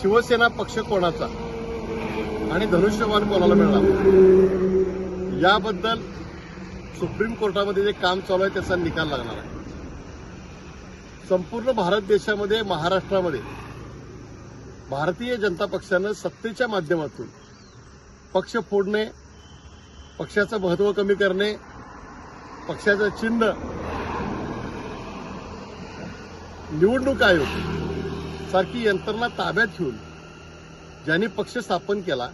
शिवसेना पक्ष कोणाचा? आणि धनुष्यबाण कोणाला मिळणार? याबद्दल सुप्रीम कोर्टामध्ये जे काम चालू आहे त्याचा निकाल लागणार आहे. संपूर्ण भारत देशामध्ये महाराष्ट्रामध्ये भारतीय जनता पक्षानं सत्तेच्या माध्यमातून पक्ष फोडणे पक्षाचं महत्त्व कमी करणे पक्षाचं चिन्ह निवडणूक आयोग सारखी यंत्रणा ताब्यात घेऊन ज्यांनी पक्ष स्थापन केला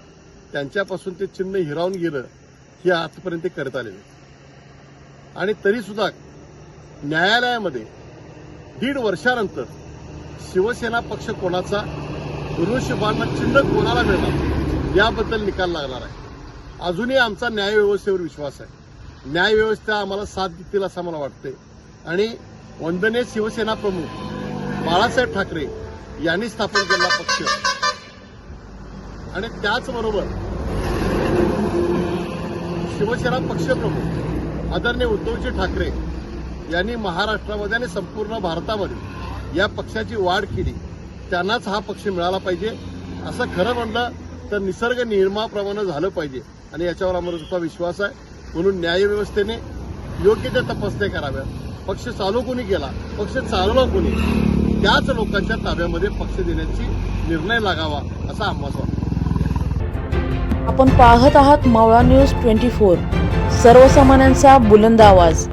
त्यांच्यापासून ते चिन्ह हिरावून गेलं हे आजपर्यंत करत आलेले आणि तरीसुद्धा न्यायालयामध्ये दीड वर्षानंतर शिवसेना पक्ष कोणाचा धनुष्यबाण चिन्ह कोणाला मिळणार याबद्दल निकाल लागणार आहे. अजूनही आमचा न्यायव्यवस्थेवर विश्वास आहे. न्यायव्यवस्था आम्हाला साथ देतील असं मला वाटते आणि वंदने शिवसेना प्रमुख बाळासाहेब ठाकरे यांनी स्थापन केलेला पक्ष. आणि त्याचबरोबर शिवसेना पक्षप्रमुख आदरणीय उद्धवजी ठाकरे यांनी महाराष्ट्रामध्ये आणि संपूर्ण भारतामध्ये या पक्षाची वाढ केली. त्यांनाच हा पक्ष मिळाला पाहिजे. असं खरं म्हणलं तर निसर्ग नियमाप्रमाणे झालं पाहिजे. आणि याच्यावर आम्हाला सुद्धा विश्वास आहे. म्हणून न्यायव्यवस्थेने योग्य त्या तपासण्या कराव्या पक्ष चालू कोणी केला? पक्ष चालवला कोणी? त्याच लोकांच्या ताब्यामध्ये पक्ष देण्याची निर्णय लागावा असा आम्हाला आपण पाहत आहात मावळा न्यूज ट्वेंटी फोर. सर्वसामान्यांचा बुलंद आवाज.